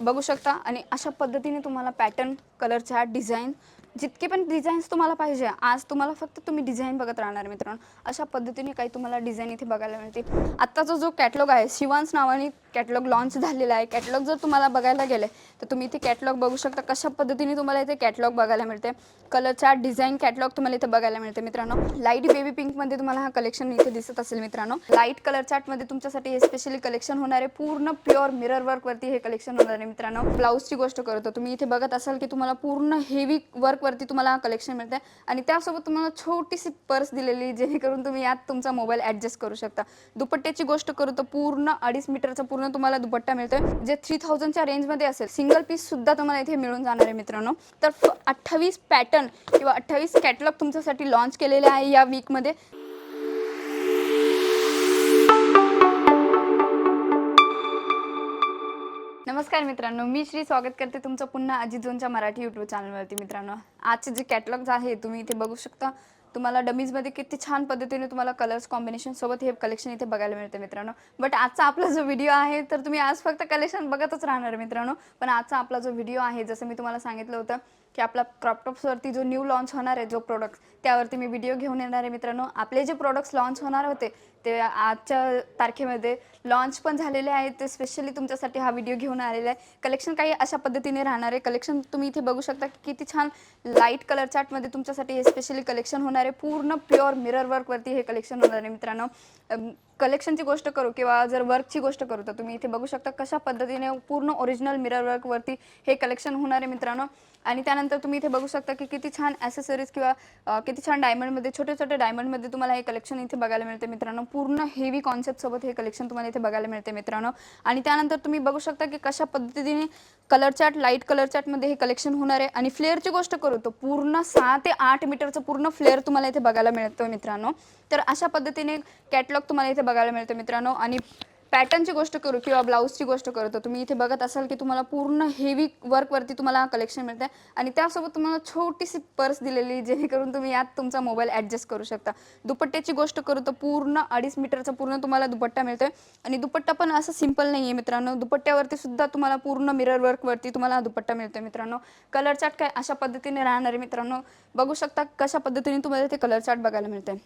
बघू शकता. आणि अशा पद्धतीने तुम्हाला पॅटर्न कलरच्या डिझाईन जितके पण डिझाईन्स तुम्हाला पाहिजे आज तुम्हाला फक्त तुम्ही डिझाईन बघत राहणार मित्रांनो. अशा पद्धतीने काही तुम्हाला डिझाईन इथे बघायला मिळते आत्ताचा जो कॅटलॉग आहे शिवांस नावाने कॅटलॉग लॉन्च झालेला आहे. कॅटलॉग जर तुम्हाला बघायला गेले तर तुम्ही इथे कॅटलॉग बघू शकता. कशा पद्धतीने तुम्हाला इथे कॅटलॉग बघायला मिळते? कलरच्या डिझाईन कॅटलॉग तुम्हाला इथे बघायला मिळते मित्रांनो. लाइट बेबी पिंकमध्ये तुम्हाला हा कलेक्शन इथे दिसत असेल मित्रांनो. लाइट कलर चार्टमध्ये तुमच्यासाठी हे स्पेशली कलेक्शन होणार आहे पूर्ण प्युअर मिरर वर्कवरती हे कलेक्शन होणार आहे मित्रांनो. ब्लाऊजची गोष्ट करतो. तुम्ही इथे बघत असाल की तुम्हाला पूर्ण हेवी वर्क वरती तुम्हाला कलेक्शन मिळते आणि त्यासोबत तुम्हाला छोटीशी पर्स दिलेली जेणेकरून तुम्ही यात तुमचा मोबाईल ॲडजस्ट करू शकता. दुपट्ट्याची गोष्ट करू तर पूर्ण अडीच मीटरचा पूर्ण तुम्हाला दुपट्टा मिळतोय. जे थ्री थाउजंडच्या रेंजमध्ये असेल सिंगल पीस सुद्धा तुम्हाला इथे मिळून जाणार आहे मित्रांनो. तर अठ्ठावीस पॅटर्न किंवा अठ्ठावीस कॅटलॉग तुमच्यासाठी लॉन्च केलेले आहे या वीकमध्ये नमस्कार मित्रांनो मी श्री स्वागत करते तुमचं पुन्हा अजित झोनच्या मराठी यूट्यूब चॅनलवरती मित्रांनो आजचे जे कॅटलॉग्स आहे तुम्ही इथे बघू शकता. तुम्हाला डमीजमध्ये किती छान पद्धतीने तुम्हाला कलर्स कॉम्बिनेशन सोबत हे कलेक्शन इथे बघायला मिळते मित्रांनो. बट आजचा आपला जो व्हिडिओ आहे तर तुम्ही आज फक्त कलेक्शन बघतच राहणार मित्रांनो. पण आजचा आपला जो व्हिडिओ आहे जसं मी तुम्हाला सांगितलं होतं की आपला क्रॉपटॉप्सवरती जो न्यू लॉन्च होणार आहे जो प्रोडक्ट त्यावरती मी व्हिडिओ घेऊन येणार आहे मित्रांनो. आपले जे प्रोडक्ट्स लॉन्च होणार होते ते आजच्या तारखेमध्ये लॉन्च पण झालेले आहेत. ते स्पेशली तुमच्यासाठी हा व्हिडिओ घेऊन आलेला आहे. कलेक्शन काही अशा पद्धतीने राहणार आहे. कलेक्शन तुम्ही इथे बघू शकता की किती छान लाइट कलर चार्टमध्ये तुमच्यासाठी हे स्पेशली कलेक्शन होणार आहे. पूर्ण प्युअर मिरर वर्कवरती हे कलेक्शन होणार आहे मित्रांनो. कलेक्शनची गोष्ट करू किंवा जर वर्कची गोष्ट करू तर तुम्ही इथे बघू शकता कशा पद्धतीने पूर्ण ओरिजिनल मिरर वर्कवरती हे कलेक्शन होणार आहे मित्रांनो. आणि त्यानंतर तुम्ही इथे बघू शकता की किती छान ॲसेसरीज किंवा किती छान डायमंडमध्ये छोटे छोटे डायमंडमध्ये तुम्हाला हे कलेक्शन इथे बघायला मिळते मित्रांनो. पूर्ण हेवी कॉन्सेप्टसोबत हे कलेक्शन तुम्हाला इथे बघायला मिळते मित्रांनो. आणि त्यानंतर तुम्ही बघू शकता की कशा पद्धतीने कलर चार्ट लाइट कलर चार्टमध्ये हे कलेक्शन होणार आहे. आणि फ्लेअरची गोष्ट करू तर पूर्ण सहा ते आठ मीटरचं पूर्ण फ्लेअर तुम्हाला इथे बघायला मिळतं मित्रांनो. तर अशा पद्धतीने कॅटलॉग तुम्हाला इथे बघायला मिळतं मित्रांनो. आणि पॅटर्नची गोष्ट करू किंवा ब्लाऊजची गोष्ट करू तर तुम्ही इथे बघत असाल की तुम्हाला पूर्ण हेवी वर्कवरती तुम्हाला कलेक्शन मिळते आणि त्यासोबत तुम्हाला छोटीशी पर्स दिलेली जेणेकरून तुम्ही यात तुमचा मोबाईल ॲडजस्ट करू शकता. दुपट्ट्याची गोष्ट करू तर पूर्ण अडीच मीटरचा पूर्ण तुम्हाला दुपट्टा मिळतोय. आणि दुपट्टा पण असं सिंपल नाही आहे मित्रांनो. दुपट्ट्यावरती सुद्धा तुम्हाला पूर्ण मिरर वर्कवरती तुम्हाला दुपट्टा मिळतोय मित्रांनो. कलर चार्ट काय अशा पद्धतीने राहणार आहे मित्रांनो. बघू शकता कशा पद्धतीने तुम्हाला ते कलर चार्ट बघायला मिळतंय.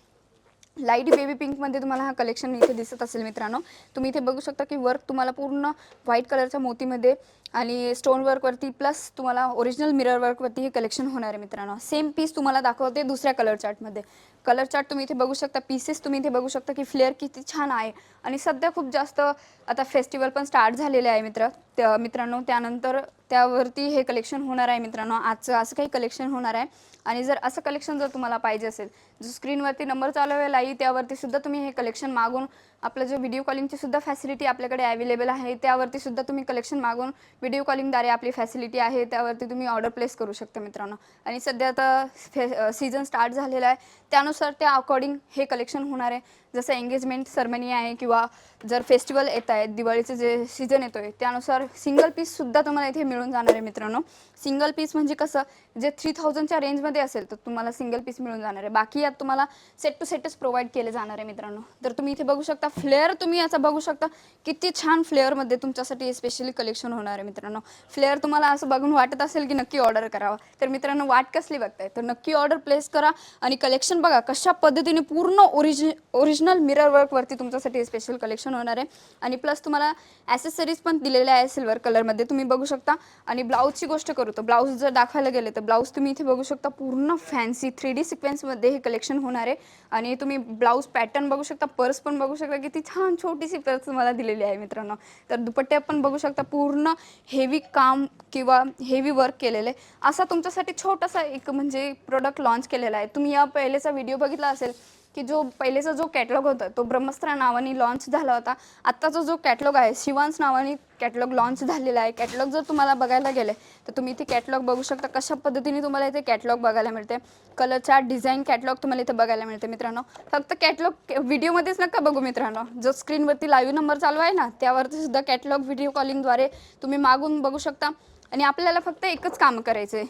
लाइट बेबी पिंकमध्ये तुम्हाला हा कलेक्शन इथे दिसत असेल मित्रांनो. तुम्ही इथे बघू शकता की वर्क तुम्हाला पूर्ण व्हाईट कलरच्या मोतीमध्ये आणि स्टोन वर्कवरती प्लस तुम्हाला ओरिजिनल मिरर वर्कवरती हे कलेक्शन होणार आहे मित्रांनो. सेम पीस तुम्हाला दाखवते दुसऱ्या कलर चार्टमध्ये कलर चार्ट तुम्ही इथे बघू शकता पीसेस तुम्ही इथे बघू शकता की फ्लेअर किती छान आहे. आणि सध्या खूप जास्त आता फेस्टिवल पण स्टार्ट झालेले आहे मित्र. त्या मित्रांनो त्यानंतर त्यावरती हे कलेक्शन होणार आहे मित्रांनो. आजचं असं काही कलेक्शन होणार आहे. आणि जर असं कलेक्शन जर तुम्हाला पाहिजे असेल जो स्क्रीनवरती नंबर चालवलेला आहे त्यावरती सुद्धा तुम्ही हे कलेक्शन मागून आपलं जो व्हिडिओ कॉलिंगची सुद्धा फॅसिलिटी आपल्याकडे अवेलेबल आहे त्यावरती सुद्धा तुम्ही कलेक्शन मागून व्हिडिओ कॉलिंगद्वारे आपली फॅसिलिटी आहे त्यावरती तुम्ही ऑर्डर प्लेस करू शकता मित्रांनो. आणि सध्या आता फे सीझन स्टार्ट झालेला आहे. त्यानुसार त्या अकॉर्डिंग हे कलेक्शन होणार आहे. जसं एंगेजमेंट सरमनी आहे किंवा जर फेस्टिवल येत आहेत दिवाळीचं जे सीझन येतो आहे त्यानुसार सिंगल पीससुद्धा तुम्हाला इथे मिळून जाणार आहे मित्रांनो. सिंगल पीस म्हणजे कसं जे थ्री थाउजंडच्या रेंजमध्ये असेल तर तुम्हाला सिंगल पीस मिळून जाणार आहे. बाकी यात तुम्हाला सेट टू सेटच प्रोव्हाइड केले जाणार आहे मित्रांनो. तर तुम्ही इथे बघू शकता फ्लेअर तुम्ही याचा बघू शकता किती छान फ्लेअरमध्ये तुमच्यासाठी स्पेशली कलेक्शन होणार आहे मित्रांनो. फ्लेअर तुम्हाला असं बघून वाटत असेल की नक्की ऑर्डर करावा. तर मित्रांनो वाट कसली बघताय? तर नक्की ऑर्डर प्लेस करा आणि कलेक्शन बघा. कशा पद्धतीने पूर्ण ओरिजि ओरिजिनल मिरर वर्कवरती तुमच्यासाठी स्पेशल कलेक्शन होणार आहे. आणि प्लस तुम्हाला ॲसेसरीज पण दिलेल्या आहे सिल्वर कलरमध्ये तुम्ही बघू शकता. आणि ब्लाऊजची गोष्ट करू तर ब्लाऊज जर दाखवायला गेले तर ब्लाऊज तुम्ही इथे बघू शकता पूर्ण फॅन्सी थ्री डी सिक्वेन्समध्ये हे कलेक्शन होणार आहे. आणि तुम्ही ब्लाऊज पॅटर्न बघू शकता. पर्स पण बघू शकता किती छान छोटीशी पर्स तुम्हाला दिलेली आहे मित्रांनो. तर दुपट्ट्या पण बघू शकता. पूर्ण हेवी काम किंवा हेवी वर्क केलेलं आहे. असा तुमच्यासाठी छोटासा एक म्हणजे प्रोडक्ट लॉन्च केलेला आहे. तुम्ही या पहिलेचा व्हिडिओ बघितला असेल की जो पहिलेचा जो कॅटलॉग होता तो ब्रह्मस्त्र नावाने लॉन्च झाला होता. आत्ताचा जो कॅटलॉग आहे शिवांस नावाने कॅटलॉग लॉन्च झालेला आहे. कॅटलॉग जर तुम्हाला बघायला गेले तर तुम्ही इथे कॅटलॉग बघू शकता. कशा पद्धतीने तुम्हाला इथे कॅटलॉग बघायला मिळते? कलरच्या डिझाईन कॅटलॉग तुम्हाला इथे बघायला मिळते मित्रांनो. फक्त कॅटलॉग व्हिडिओमध्येच नका बघू मित्रांनो. जो स्क्रीनवरती लाईव्ह नंबर चालू आहे ना त्यावरती सुद्धा कॅटलॉग व्हिडिओ कॉलिंगद्वारे तुम्ही मागून बघू शकता. आणि आपल्याला फक्त एकच काम करायचं आहे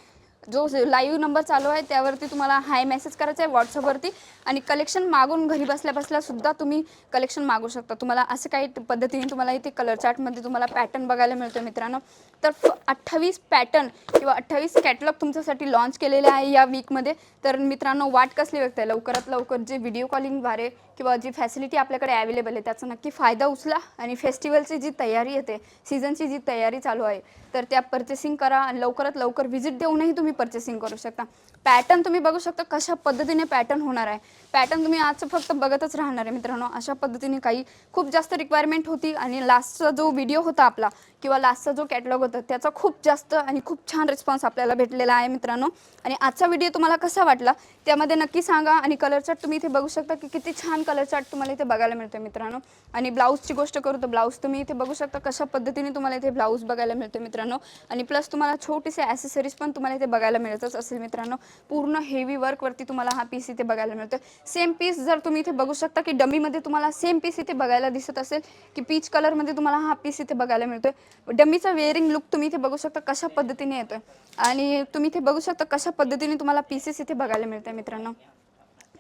जो लाईव्ह नंबर चालू आहे त्यावरती तुम्हाला हाय मेसेज करायचा आहे व्हॉट्सअपवरती आणि कलेक्शन मागून घरी बसल्या बसल्या सुद्धा तुम्ही कलेक्शन मागू शकता. तुम्हाला असं काही पद्धतीने तुम्हाला इथे कलर चार्टमध्ये तुम्हाला पॅटर्न बघायला मिळतो मित्रांनो. तर अठ्ठावीस पॅटर्न किंवा अठ्ठावीस कॅटलॉग तुमच्यासाठी लॉन्च केलेले आहे या वीकमध्ये तर मित्रांनो वाट कसली बघताय लवकरात लवकर जे व्हिडिओ कॉलिंगद्वारे किंवा जी फॅसिलिटी आपल्याकडे अवेलेबल आहे त्याचा नक्की फायदा उचला. आणि फेस्टिवलची जी तयारी येते सीझनची जी तयारी चालू आहे तर त्या पर्चेसिंग करा. आणि लवकरात लवकर व्हिजिट देऊनही तुम्ही पर्चेसिंग करू शकता. पॅटर्न तुम्ही बघू शकता कशा पद्धतीने पॅटर्न होणार आहे. पॅटर्न तुम्ही आज फक्त बघतच राहणार आहे मित्रांनो. अशा पद्धतीने काही खूप जास्त रिक्वायरमेंट होती आणि लास्टचा जो व्हिडिओ होता आपला किंवा लास्टचा जो कॅटलॉग होता त्याचा खूप जास्त आणि खूप छान रिस्पॉन्स आपल्याला भेटलेला आहे मित्रांनो. आणि आजचा व्हिडिओ तुम्हाला कसा वाटला त्यामध्ये नक्की सांगा आणि कलर चार्ट तुम्ही इथे बघू शकता की किती छान कलर चार्ट तुम्हाला इथे बघायला मिळतो मित्रांनो. आणि ब्लाऊजची गोष्ट करू तर ब्लाऊज तुम्ही इथे बघू शकता कशा पद्धतीने तुम्हाला इथे ब्लाऊज बघायला मिळतो मित्रांनो. आणि प्लस तुम्हाला छोटीसे ॲसेसरीज पण तुम्हाला इथे बघायला मिळतच असेल मित्रांनो. पूर्ण हेवी वर्कवरती तुम्हाला हा पीस इथे बघायला मिळतो सेम पीस जर तुम्ही इथे बघू शकता की डमीमध्ये तुम्हाला सेम पीस इथे बघायला दिसत असेल की पीच कलरमध्ये तुम्हाला हा पीस इथे बघायला मिळतोय. डमीचा वेअरिंग लुक तुम्ही इथे बघू शकता कशा पद्धतीने येतोय. आणि तुम्ही इथे बघू शकता कशा पद्धतीने तुम्हाला पीसेस इथे बघायला मिळतंय मित्रांनो.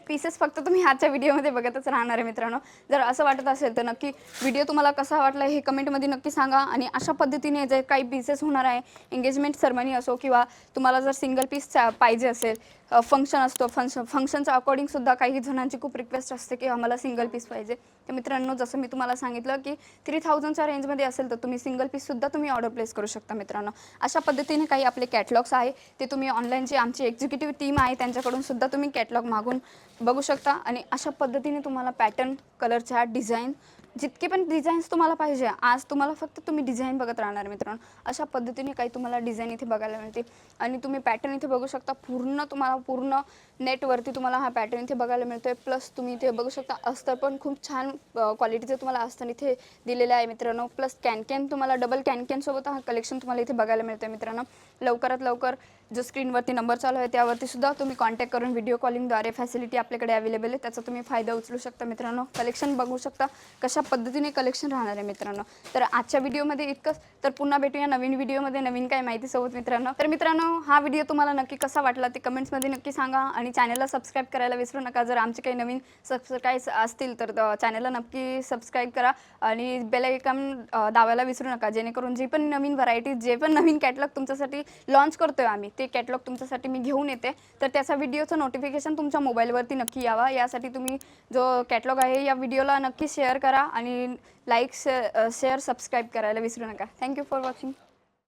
पीसेस फक्त तुम्ही आजच्या व्हिडिओमध्ये बघतच राहणार आहे मित्रांनो. जर असं वाटत असेल तर नक्की व्हिडिओ तुम्हाला कसा वाटला हे कमेंटमध्ये नक्की सांगा आणि अशा पद्धतीने जे काही पीसेस होणार आहे एंगेजमेंट सेरेमनी असो किंवा तुम्हाला जर सिंगल पीस पाहिजे असेल फंक्शन असतो फंक्शन फंक्शनच्या अकॉर्डिंगसुद्धा काही जणांची खूप रिक्वेस्ट असते की आम्हाला सिंगल पीस पाहिजे. तर मित्रांनो जसं मी तुम्हाला सांगितलं की थ्री थाउजंडच्या रेंजमध्ये असेल तर तुम्ही सिंगल पीससुद्धा तुम्ही ऑर्डर प्लेस करू शकता मित्रांनो. अशा पद्धतीने काही आपले कॅटलॉग्स आहे ते तुम्ही ऑनलाईन जे आमची एक्झिक्युटिव्ह टीम आहे त्यांच्याकडून सुद्धा तुम्ही कॅटलॉग मागून बघू शकता. आणि अशा पद्धतीने तुम्हाला पॅटर्न कलरच्या डिझाईन जितके पण डिझाईन्स तुम्हाला पाहिजे आज तुम्हाला फक्त तुम्ही डिझाईन बघत राहणार मित्रांनो. अशा पद्धतीने काही तुम्हाला डिझाईन इथे बघायला मिळते आणि तुम्ही पॅटर्न इथे बघू शकता पूर्ण तुम्हाला पूर्ण नेटवरती तुम्हाला हा पॅटर्न इथे बघायला मिळतो आहे प्लस तुम्ही इथे बघू शकता अस्तर पण खूप छान क्वालिटीचं तुम्हाला अस्तर इथे दिलेलं आहे मित्रांनो. प्लस कॅनकॅन तुम्हाला डबल कॅनकॅनसोबत हा कलेक्शन तुम्हाला इथे बघायला मिळतं आहे मित्रांनो. लवकरात लवकर जो स्क्रीनवरती नंबर चालू आहे त्यावरती सुद्धा तुम्ही कॉन्टॅक्ट करून व्हिडिओ कॉलिंगद्वारे फॅसिलिटी आपल्याकडे अवेलेबल आहे. त्याचा तुम्ही फायदा उचलू शकता मित्रांनो. कलेक्शन बघू शकता कशा पद्धतीने कलेक्शन राहणार आहे मित्रांनो. तर आजच्या व्हिडिओमध्ये इतकंच. तर पुन्हा भेटूया नवीन व्हिडिओमध्ये नवीन काय माहिती सोबत मित्रांनो. तर मित्रांनो हा व्हिडिओ तुम्हाला नक्की कसा वाटला ते कमेंट्समध्ये नक्की सांगा आणि चॅनलला सबस्क्राईब करायला विसरू नका. जर आमचे काही नवीन सबस्क्राईब असतील तर चॅनलला नक्की सबस्क्राईब करा आणि बेल आयकॉन दाबायला विसरू नका. जेणेकरून जे पण नवीन व्हरायटीज जे पण नवीन कॅटलॉग तुमच्यासाठी लॉन्च करतोय आम्ही. ते कॅटलॉग तुमच्यासाठी मी घेऊन येते. तर त्याचा व्हिडिओचं नोटिफिकेशन तुमच्या मोबाईलवरती नक्की यावा. यासाठी तुम्ही जो कॅटलॉग आहे या व्हिडिओला नक्की शेअर करा आणि लाईक शेअर सबस्क्राईब करायला विसरू नका. Thank you for watching